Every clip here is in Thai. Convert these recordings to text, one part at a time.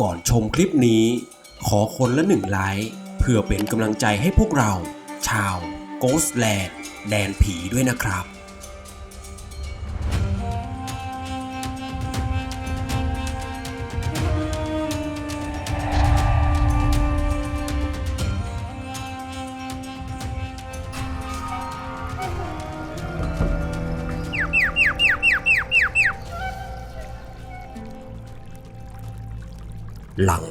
ก่อนชมคลิปนี้ ขอคนละหนึ่งไลค์เพื่อเป็นกำลังใจให้พวกเรา ชาวโกสแลนด์แดนผีด้วยนะครับ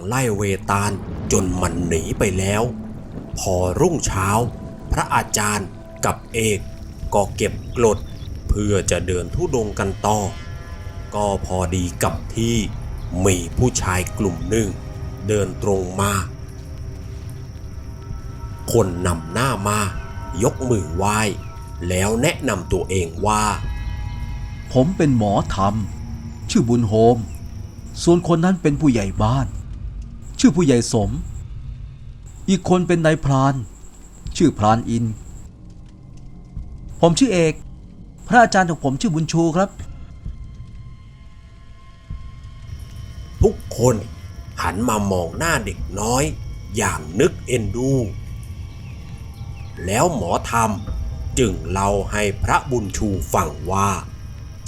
ไล่เวตาลจนมันหนีไปแล้ว พอรุ่งเช้า พระอาจารย์กับเอกก็เก็บกรดเพื่อจะเดินทุดงกันต่อ ก็พอดีกับที่มีผู้ชายกลุ่มหนึ่ง เดินตรงมา คนนำหน้ามายกมือไหว้ แล้วแนะนำตัวเองว่า ผมเป็นหมอธรรม ชื่อบุญโฮม ส่วนคนนั้นเป็นผู้ใหญ่บ้าน ชื่อผู้ใหญ่สม อีกคนเป็นนายพราน ชื่อพรานอิน ผมชื่อเอก พระอาจารย์ของผมชื่อบุญชูครับ ทุกคนหันมามองหน้าเด็กน้อย อย่างนึกเอ็นดู แล้วหมอธรรมจึงเล่าให้พระบุญชูฟังว่า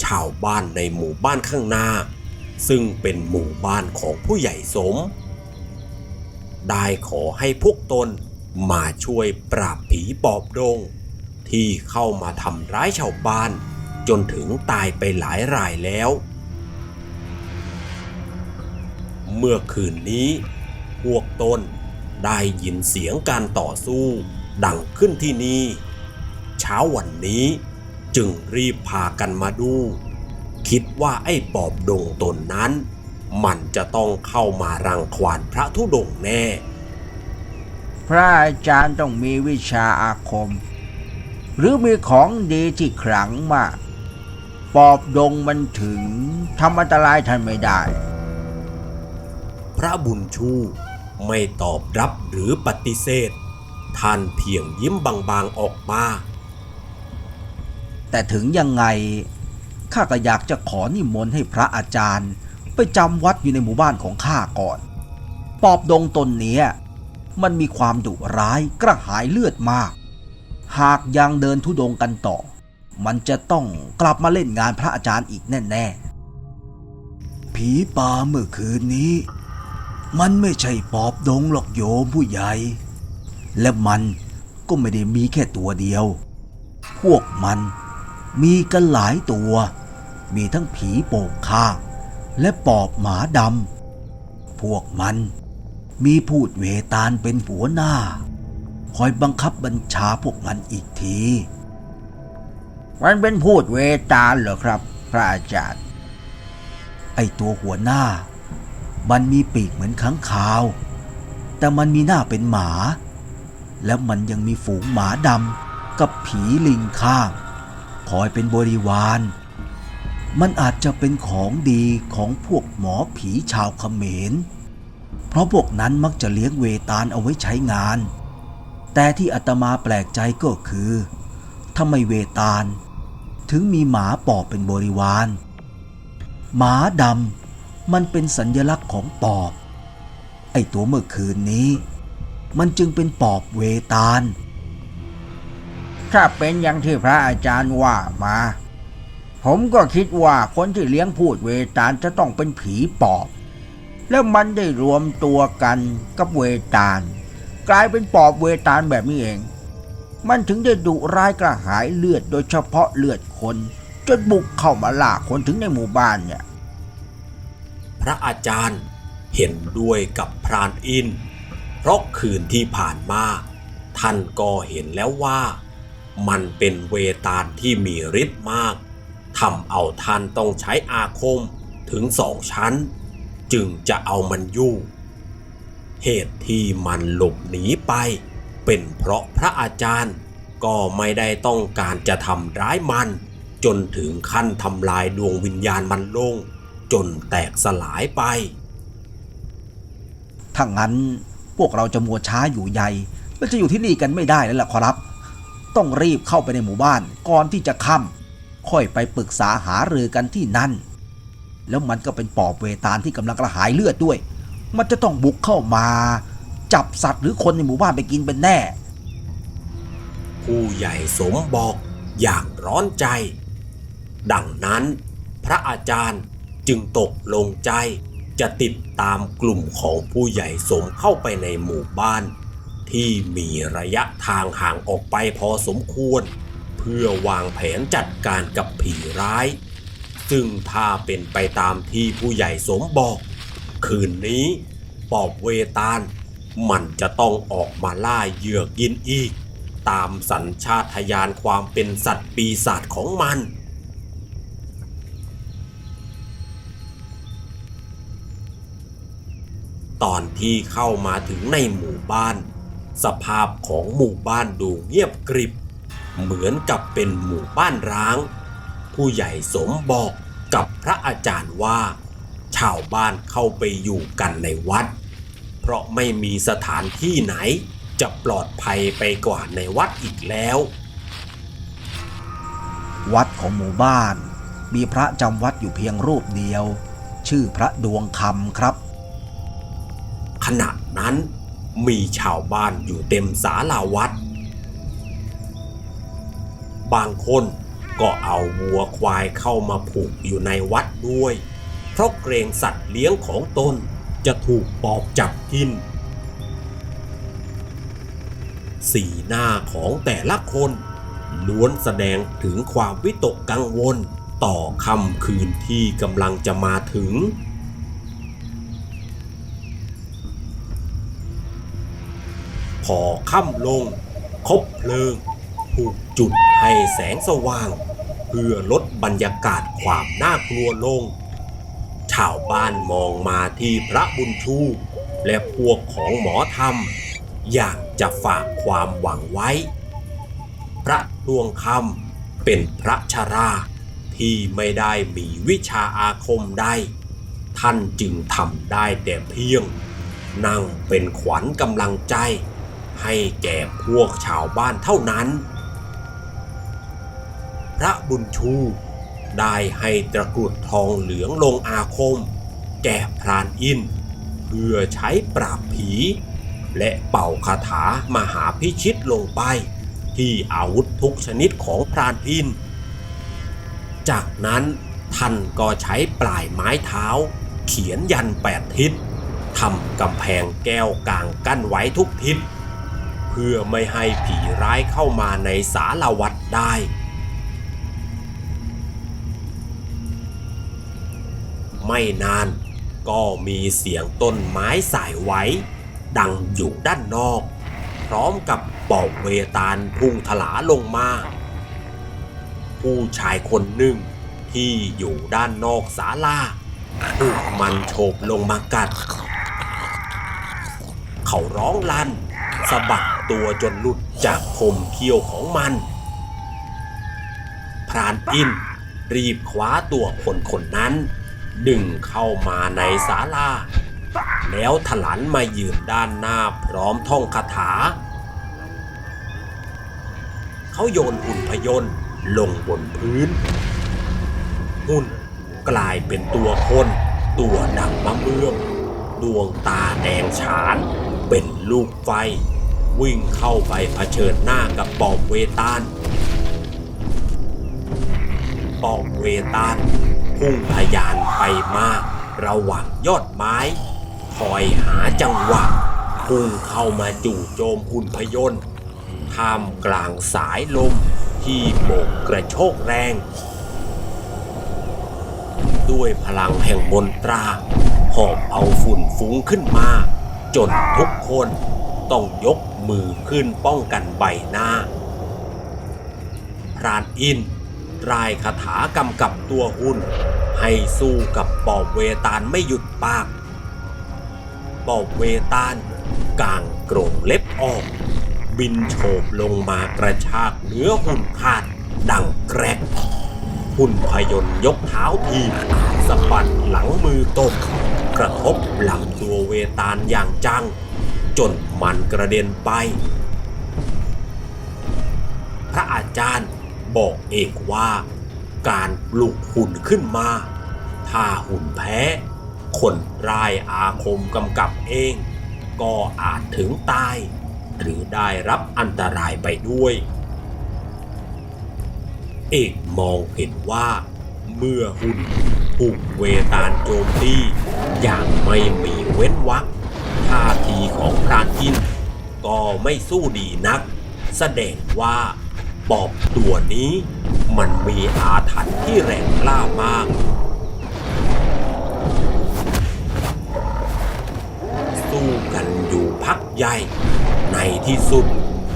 ชาวบ้านในหมู่บ้านข้างหน้า ซึ่งเป็นหมู่บ้านของผู้ใหญ่สม ได้ขอให้พวกตนมาช่วยปราบผีปอบดง ที่เข้ามาทำร้ายชาวบ้าน จนถึงตายไปหลายรายแล้ว เมื่อคืนนี้ พวกตนได้ยินเสียงการต่อสู้ ดังขึ้นที่นี่ เช้าวันนี้จึงรีบพากันมาดู คิดว่าไอ้ปอบดงตนนั้น มันจะต้องเข้ามารังควานพระธุดงค์แน่ พระอาจารย์ต้องมีวิชาอาคม หรือมีของดีที่ขลังมาก ปอบดงมันถึงทำอันตรายท่านไม่ได้ พระบุญชูไม่ตอบรับหรือปฏิเสธ ท่านเพียงยิ้มบางๆออกมา แต่ถึงยังไงข้าก็อยากจะขอนิมนต์ให้พระอาจารย์ ไปจำวัดอยู่ในหมู่บ้านของข้าก่อน ปอบดงตนเนี้ยมันมีความดุร้ายกระหายเลือดมาก หากยังเดินทุดงกันต่อ มันจะต้องกลับมาเล่นงานพระอาจารย์อีกแน่ๆ ผีป่าเมื่อคืนนี้ มันไม่ใช่ปอบดงหรอกโยมผู้ใหญ่ และมันก็ไม่ได้มีแค่ตัวเดียว พวกมันมีกันหลายตัว มีทั้งผีโป่งข้าง และปอบหมาดำ พวกมันมีพูดเวตาลเป็นหัวหน้า คอยบังคับบัญชาพวกมันอีกที มันเป็นพูดเวตาลเหรอครับ พระอาจารย์ ไอตัวหัวหน้า มันมีปีกเหมือนค้างคาว แต่มันมีหน้าเป็นหมา แล้วมันยังมีฝูงหมาดำกับผีลิงข้าง คอยเป็นบริวาร มันอาจจะเป็นของดีของพวกหมอผีชาวเขมร เพราะพวกนั้นมักจะเลี้ยงเวตาลเอาไว้ใช้งาน แต่ที่อาตมาแปลกใจก็คือทำไมเวตาล ถึงมีหมาปอบเป็นบริวาร หมาดำมันเป็นสัญญลักษณ์ของปอบ ไอตัวเมื่อคืนนี้ มันจึงเป็นปอบเวตาล ถ้าเป็นอย่างที่พระอาจารย์ว่ามา ผมก็คิดว่าคนที่เลี้ยงพูดเวตาลจะต้องเป็นผีปอบ แล้วมันได้รวมตัวกันกับเวตาล กลายเป็นปอบเวตาลแบบนี้เอง มันถึงได้ดุร้ายกระหายเลือดโดยเฉพาะเลือดคน จนบุกเข้ามาล่าคนถึงในหมู่บ้านเนี่ย พระอาจารย์เห็นด้วยกับพรานอิน เพราะคืนที่ผ่านมาท่านก็เห็นแล้วว่า มันเป็นเวตาลที่มีฤทธิ์มาก ทำเอาท่านต้องใช้อาคมถึงสองชั้น จึงจะเอามันอยู่เหตุที่มันหลบหนีไป เป็นเพราะพระอาจารย์ก็ไม่ได้ต้องการจะทำร้ายมัน จนถึงขั้นทำลายดวงวิญญาณมันลง จนแตกสลายไปถ้างั้นพวกเราจะมัวช้าอยู่ใหญ่และจะอยู่ที่นี่กันไม่ได้แล้วล่ะขอรับ ต้องรีบเข้าไปในหมู่บ้านก่อนที่จะค่ำ ค่อยไปปรึกษาหารือกันที่นั่น แล้วมันก็เป็นปอบเวตาลที่กำลังกระหายเลือดด้วย มันจะต้องบุกเข้ามา จับสัตว์หรือคนในหมู่บ้านไปกินเป็นแน่ ผู้ใหญ่สมบอกอย่างร้อนใจ ดังนั้นพระอาจารย์จึงตกลงใจจะติดตามกลุ่มของผู้ใหญ่สมเข้าไปในหมู่บ้าน ที่มีระยะทางห่างออกไปพอสมควร เพื่อวางแผนจัดการกับผีร้าย ซึ่งถ้าเป็นไปตามที่ผู้ใหญ่สมบอก คืนนี้ปอบเวตาลมันจะต้องออกมาล่าเหยื่อกินอีก ตามสัญชาตญาณความเป็นสัตว์ปีศาจของมันตอนที่เข้ามาถึงในหมู่บ้าน สภาพของหมู่บ้านดูเงียบกริบ เหมือนกับเป็นหมู่บ้านร้าง ผู้ใหญ่สมบอกกับพระอาจารย์ว่า ชาวบ้านเข้าไปอยู่กันในวัด เพราะไม่มีสถานที่ไหนจะปลอดภัยไปกว่าในวัดอีกแล้ว วัดของหมู่บ้าน มีพระจำวัดอยู่เพียงรูปเดียว ชื่อพระดวงคำครับ ขณะนั้นมีชาวบ้านอยู่เต็มศาลาวัด บางคนก็เอาวัวควายเข้ามาผูกอยู่ในวัดด้วย เพราะเกรงสัตว์เลี้ยงของตนจะถูกปอบจับกิน สีหน้าของแต่ละคนล้วนแสดงถึงความวิตกกังวลต่อค่ำคืนที่กำลังจะมาถึง พอค่ำลงคบเพลิงถูก จุดให้แสงสว่าง เพื่อลดบรรยากาศความน่ากลัวลง ชาวบ้านมองมาที่พระบุญชู และพวกของหมอธรรม อยากจะฝากความหวังไว้ พระดวงคำเป็นพระชราที่ไม่ได้มีวิชาอาคมใดท่านจึงทำได้แต่เพียง นั่งเป็นขวัญกำลังใจ ให้แก่พวกชาวบ้านเท่านั้น ระบุญชู ได้ให้ตะกรุดทองเหลืองลงอาคม แก่พรานอิน เพื่อใช้ปราบผี และเป่าคาถามหาพิชิตลงไป ที่อาวุธทุกชนิดของพรานอิน จากนั้นท่านก็ใช้ปลายไม้เท้า เขียนยันแปดทิศทำกำแพงแก้วกลางกั้นไว้ทุกทิศ เพื่อไม่ให้ผีร้ายเข้ามาในสาลาวัดได้ ไม่นาน ก็มีเสียงต้นไม้สายไหวดังอยู่ด้านนอก พร้อมกับปอบเวตาลพุ่งถลาลงมา ผู้ชายคนหนึ่งที่อยู่ด้านนอกศาลาถูกมันโฉบลงมากัด เขาร้องลั่นสะบัดตัวจนหลุดจากคมเขี้ยวของมัน พรานอินรีบคว้าตัวคนคนนั้น ดึงเข้ามาในศาลาแล้วถลันมายืนด้านหน้าพร้อมท่องคาถา เขาโยนหุ่นพยนต์ลงบนพื้น หุ่นกลายเป็นตัวคน ตัวดังมะเมืองดวงตาแดงฉาน เป็นลูกไฟ วิ่งเข้าไปเผชิญหน้ากับปอบเวตาลปอบเวตาล พุ่งทะยานไปมาก ระหว่างยอดไม้ คอยหาจังหวะพุ่งเข้ามาจู่โจมหุ่นพยนต์ท่ามกลางสายลมที่โบกกระโชกแรง ด้วยพลังแห่งมนตราหอบเอาฝุ่นฟุ้งขึ้นมา จนทุกคนต้องยกมือขึ้นป้องกันใบหน้า พรานอิน รายคาถากำกับตัวหุ่น ให้สู้กับปอบเวตาลไม่หยุดปาก ปอบเวตาลกางกรงเล็บออก บินโฉบลงมากระชากเนื้อหุ่นขาด ดังแกรกหุ่นพยนต์ยกเท้าทีสะบัดหลังมือตก กระทบหลังตัวเวตาลอย่างจัง จนมันกระเด็นไป พระอาจารย์ บอกเองว่า การปลุกหุ่นขึ้นมา ถ้าหุ่นแพ้ คนร้ายอาคมกำกับเอง ก็อาจถึงตาย หรือได้รับอันตรายไปด้วย เอกมองเห็นว่า เมื่อหุ่นถูกเวตาลโจมตีอย่างไม่มีเว้นวรรคท่าทีของพรานอินก็ไม่สู้ดีนัก แสดงว่า ปอบตัวนี้ มันมีอาถรรพ์ที่แรงกล้ามาก สู้กันอยู่พักใหญ่ ในที่สุด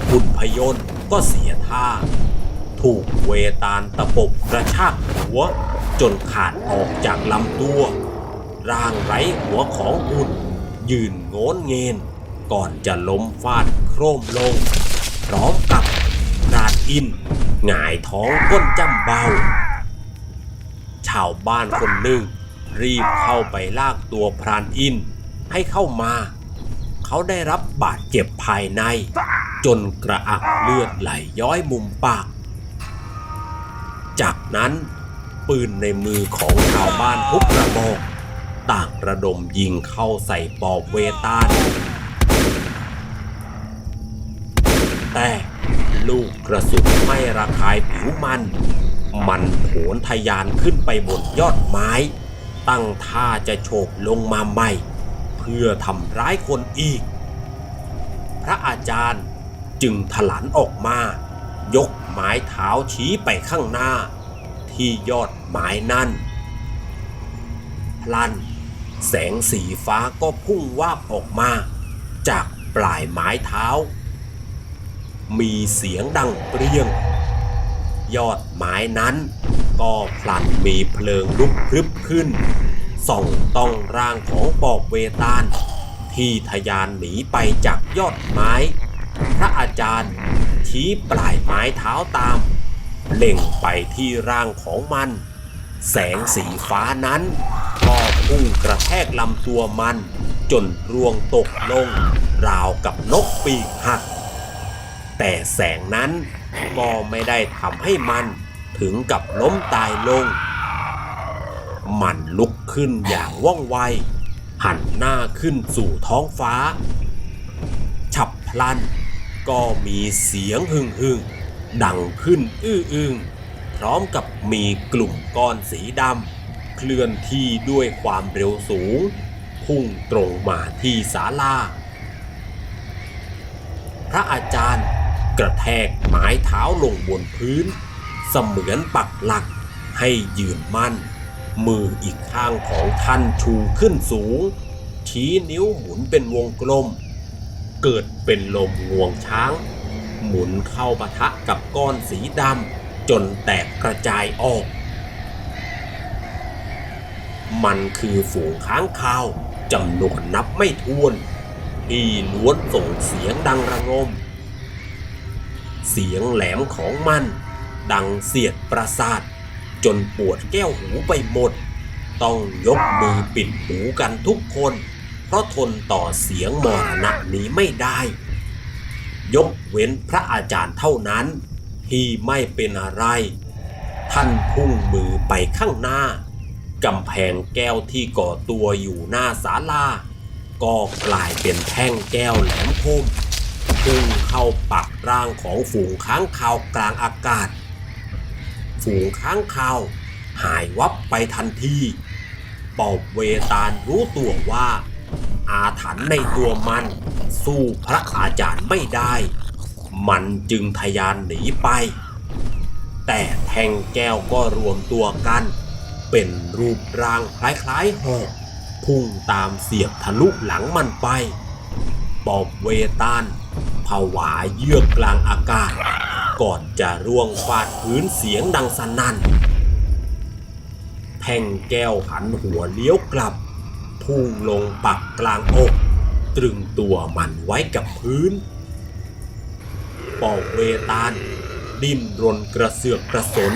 หุ่นพยนต์ก็เสียท่า ถูกเวตาลตะปบกระชากหัว จนขาดออกจากลำตัว ร่างไร้หัวของหุ่นยืนโงนเงน ก่อนจะล้มฟาดโครมลง พร้อมกับ อินหงายท้องก้นจำเบา ชาวบ้านคนหนึ่ง รีบเข้าไปลากตัวพรานอินให้เข้ามา เขาได้รับบาดเจ็บภายใน จนกระอักเลือดไหลย้อยมุมปาก จากนั้นปืนในมือของชาวบ้านทุกกระบอกต่างระดมยิงเข้าใส่ปอบเวตาลแต่ กระสุนไม่ระคายผิวมัน มันโผนทะยานขึ้นไปบนยอดไม้ ตั้งท่าจะโฉบลงมาใหม่ เพื่อทำร้ายคนอีก พระอาจารย์จึงถลันออกมา ยกไม้เท้าชี้ไปข้างหน้า ที่ยอดไม้นั่น พลัน แสงสีฟ้าก็พุ่งวาบออกมา จากปลายไม้เท้า มีเสียงดังเปรี้ยง ยอดไม้นั้น ก็พลันมีเพลิงลุกพรึบขึ้น ส่องต้องร่างของปอบเวตาล ที่ทะยานหนีไปจากยอดไม้ พระอาจารย์ชี้ปลายไม้เท้าตาม เล็งไปที่ร่างของมัน แสงสีฟ้านั้น ก็พุ่งกระแทกลำตัวมัน จนร่วงตกลง ราวกับนกปีกหัก แต่แสงนั้นก็ไม่ได้ทำให้มันถึงกับล้มตายลง มันลุกขึ้นอย่างว่องไว หันหน้าขึ้นสู่ท้องฟ้า ฉับพลันก็มีเสียงหึ่งหึ่งๆดังขึ้นอื้ออึงพร้อมกับมีกลุ่มก้อนสีดำเคลื่อนที่ด้วยความเร็วสูง พุ่งตรงมาที่ศาลา พระอาจารย์ กระแทกไม้เท้าลงบนพื้น เสมือนปักหลักให้ยืนมั่น มืออีกข้างของท่านชูขึ้นสูง ชี้นิ้วหมุนเป็นวงกลม เกิดเป็นลมงวงช้าง หมุนเข้าปะทะกับก้อนสีดำจนแตกกระจายออก มันคือฝูงค้างคาวจำนวนนับไม่ถ้วนที่ล้วนส่งเสียงดังระงม เสียงแหลมของมัน ดังเสียดประสาท จนปวดแก้วหูไปหมด ต้องยกมือปิดหูกันทุกคน เพราะทนต่อเสียงมรณะนี้ไม่ได้ ยกเว้นพระอาจารย์เท่านั้น ที่ไม่เป็นอะไร ท่านพุ่งมือไปข้างหน้ากำแพงแก้วที่ก่อตัวอยู่หน้าศาลาก็กลายเป็นแท่งแก้วแหลมคม พุ่งเข้าปักร่างของฝูงค้างคาวกลางอากาศ ฝูงค้างคาวหายวับไปทันทีปอบเวตาลรู้ตัวว่า อาถรรพ์ในตัวมัน สู้พระอาจารย์ไม่ได้ มันจึงทะยานหนีไป แต่แทงแก้วก็รวมตัวกัน เป็นรูปร่างคล้ายๆหอกพุ่งตามเสียบทะลุหลังมันไป ปอบเวตาล ผวาเยือกกลางอากาศ ก่อนจะร่วงฟาดพื้นเสียงดังสนั่นแท่งแก้วหันหัวเลี้ยวกลับ พุ่งลงปักกลางอก ตรึงตัวมันไว้กับพื้นปอบเวตาลดิ้นรนกระเสือกกระสน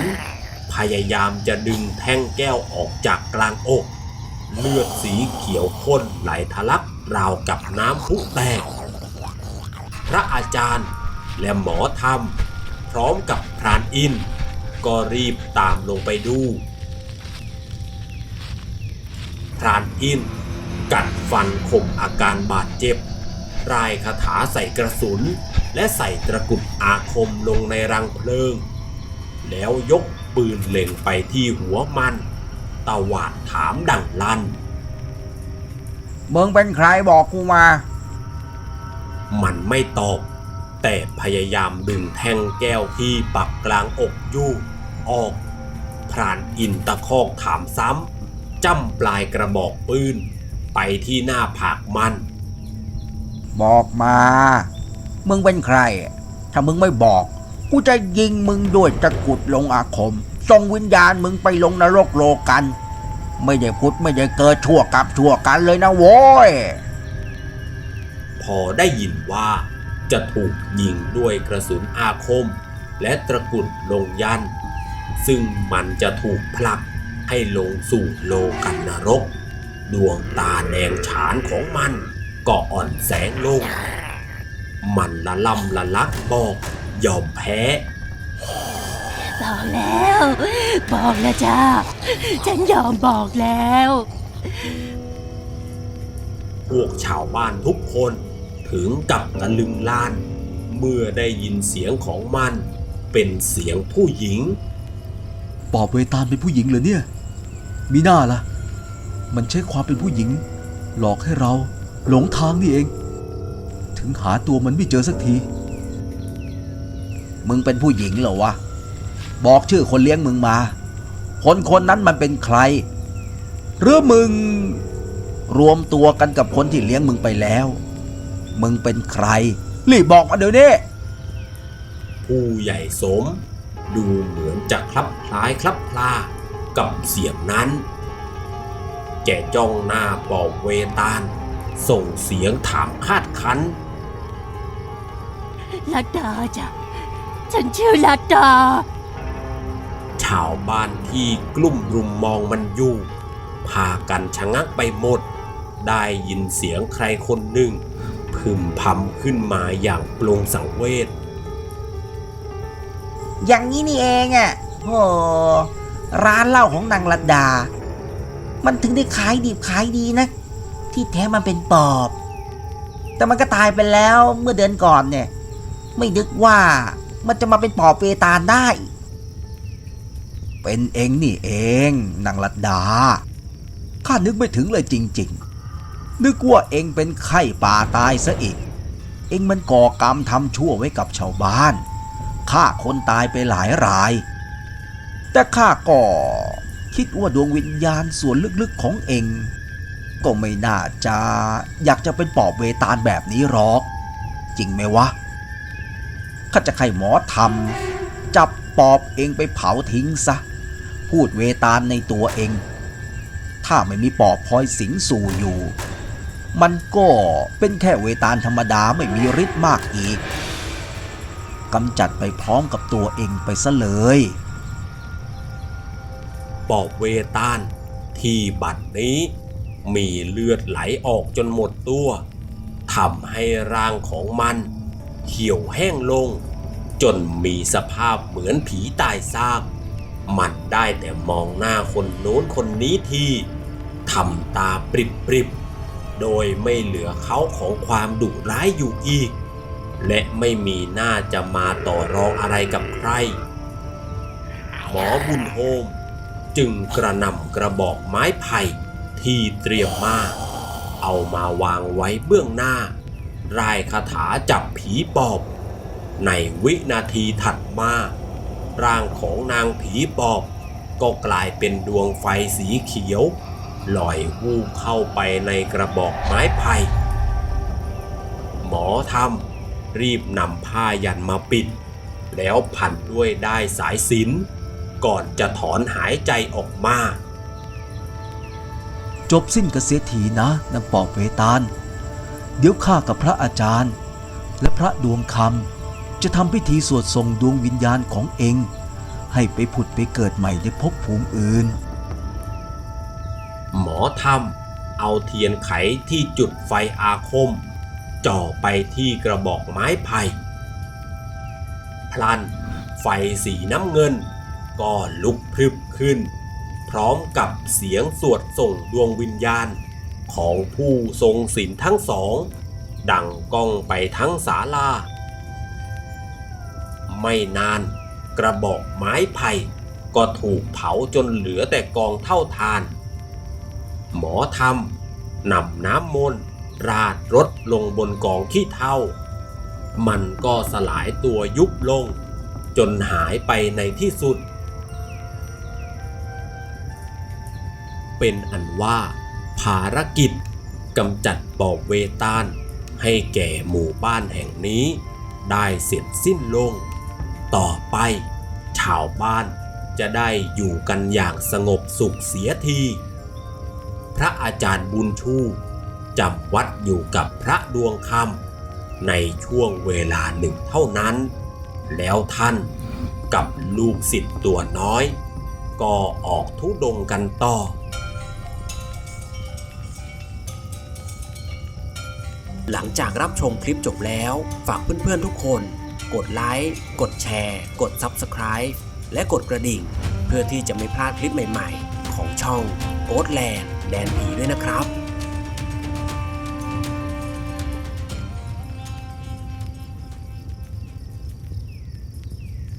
พยายามจะดึงแท่งแก้วออกจากกลางอก เลือดสีเขียวข้นไหลทะลักราวกับน้ำพุแตก ระอาจารย์ และหมอธรรม พร้อมกับพรานอิน ก็รีบตามลงไปดู พรานอิน กัดฟันข่มอาการบาดเจ็บ รายคาถาใส่กระสุน และใส่ตะกุดอาคมลงในรังเพลิง แล้วยกปืนเล็งไปที่หัวมันตวาดถามดังลั่นมึงเป็นใครบอกกูมา มันไม่ตอบ แต่พยายามดึงแท่งแก้วที่ปักกลางอกยู่ออก พรานอินตะคอกถามซ้ำจ้ำปลายกระบอกปืน ไปที่หน้าผากมัน บอกมา มึงเป็นใคร ถ้ามึงไม่บอก กูจะยิงมึงด้วยตะกุดลงอาคมส่งวิญญาณมึงไปลงนรกโลกัน ไม่ได้พุทธไม่ได้เกิดชั่วกับชั่วกันเลยนะโว้ย พอได้ยินว่า จะถูกยิงด้วยกระสุนอาคม และตะกรุดลงยัน ซึ่งมันจะถูกผลักให้ลงสู่โลกันนรก ดวงตาแดงฉานของมันก็อ่อนแสงลง มันละล่ำละลักบอกยอมแพ้บอกแล้ว บอกแล้วจ้า ฉันยอมบอกแล้ว พวกชาวบ้านทุกคน ถึงกับตะลึงล้าน เมื่อได้ยินเสียงของมันเป็นเสียงผู้หญิง ปอบเวตาลเป็นผู้หญิงเหรอเนี่ย มีหน้าล่ะ มันใช้ความเป็นผู้หญิง หลอกให้เราหลงทางนี่เอง ถึงหาตัวมันไม่เจอสักที มึงเป็นผู้หญิงเหรอวะ บอกชื่อคนเลี้ยงมึงมา คนคนนั้นมันเป็นใคร หรือมึง รวมตัวกันกับคนที่เลี้ยงมึงไปแล้ว มึงเป็นใคร รีบบอกมาเดี๋ยวนี้ ผู้ใหญ่สม ดูเหมือนจะคลับคล้ายคลับคลากับเสียงนั้น แกจ้องหน้าปอบเวตาล ส่งเสียงถามคาดคันลัดดาจ้ะ ฉันชื่อลัดดา ชาวบ้านที่กลุ่มรุมมองมันอยู่ พากันชะงักไปหมด ได้ยินเสียงใครคนหนึ่ง พึมพำขึ้นมาอย่างปลงสังเวชอย่างนี้นี่เองอะ่ะโอ้ร้านเหล้าของนางลัดดา มันถึงได้ขายดีขายดีนะ ที่แท้มันเป็นปอบ แต่มันก็ตายไปแล้วเมื่อเดือนก่อนเนี่ย ไม่นึกว่ามันจะมาเป็นปอบเวตาลได้ เป็นเองนี่เองนางลัดดา ข้านึกไม่ถึงเลยจริง ๆ นึกว่าเองเป็นไข้ป่าตายซะอีก เองมันก่อกรรมทำชั่วไว้กับชาวบ้านฆ่าคนตายไปหลายราย แต่ข้าก็คิดว่าดวงวิญญาณส่วนลึกๆของเอง ก็ไม่น่าจะอยากจะเป็นปอบเวตาลแบบนี้หรอก จริงไหมวะข้าจะให้หมอทำจับปอบเองไปเผาทิ้งซะ พูดเวตาลในตัวเอง ถ้าไม่มีปอบพลอยสิงสู่อยู่ มันก็เป็นแค่เวตาลธรรมดาไม่มีฤทธิ์มากอีกกำจัดไปพร้อมกับตัวเองไปซะเลยปอบเวตาลที่บัดนี้ มีเลือดไหลออกจนหมดตัวทำให้ร่างของมันเหี่ยวแห้งลง จนมีสภาพเหมือนผีตายซาก มันได้แต่มองหน้าคนโน้นคนนี้ที่ทำตาปริบปริบๆ โดยไม่เหลือเขาของความดุร้ายอยู่อีก และไม่มีหน้าจะมาต่อรองอะไรกับใคร หมอบุญโฮมจึงกระนำกระบอกไม้ไผ่ที่เตรียมมา เอามาวางไว้เบื้องหน้า รายคาถาจับผีปอบ ในวินาทีถัดมา ร่างของนางผีปอบ ก็กลายเป็นดวงไฟสีเขียว ลอยวูบเข้าไปในกระบอกไม้ไผ่หมอทำรีบนำผ้ายันมาปิด แล้วพันด้วยได้สายสินก่อนจะถอนหายใจออกมา จบสิ้นกันเสียทีนะนางปอบเวตาล เดี๋ยวข้ากับพระอาจารย์ และพระดวงคำจะทำพิธีสวดส่งดวงวิญญาณของเอง ให้ไปผุดไปเกิดใหม่ในภพภูมิอื่น หมอทำเอาเทียนไขที่จุดไฟอาคม จ่อไปที่กระบอกไม้ไผ่พลัน ไฟสีน้ำเงิน ก็ลุกพรึบขึ้น พร้อมกับเสียงสวดส่งดวงวิญญาณ ของผู้ทรงศีลทั้งสอง ดังก้องไปทั้งศาลาไม่นานกระบอกไม้ไผ่ก็ถูกเผาจนเหลือแต่กองเท่าทาน หมอทำนำน้ำมนต์ราดรถลงบนกองขี้เท่า มันก็สลายตัวยุบลง จนหายไปในที่สุด เป็นอันว่า ภารกิจกำจัดปอบเวตาลให้แก่หมู่บ้านแห่งนี้ ได้เสร็จสิ้นลง ต่อไป ชาวบ้านจะได้อยู่กันอย่างสงบสุขเสียที พระอาจารย์บุญชูจำวัดอยู่กับพระดวงคำในช่วงเวลาหนึ่งเท่านั้น แล้วท่านกับลูกศิษย์ตัวน้อย ก็ออกทุดงกันต่อ หลังจากรับชมคลิปจบแล้ว ฝากเพื่อนๆทุกคน กดไลค์ กดแชร์ กด Subscribe และกดกระดิ่ง เพื่อที่จะไม่พลาดคลิปใหม่ๆ ของช่องโ h แลนด แดนผีด้วยนะครับ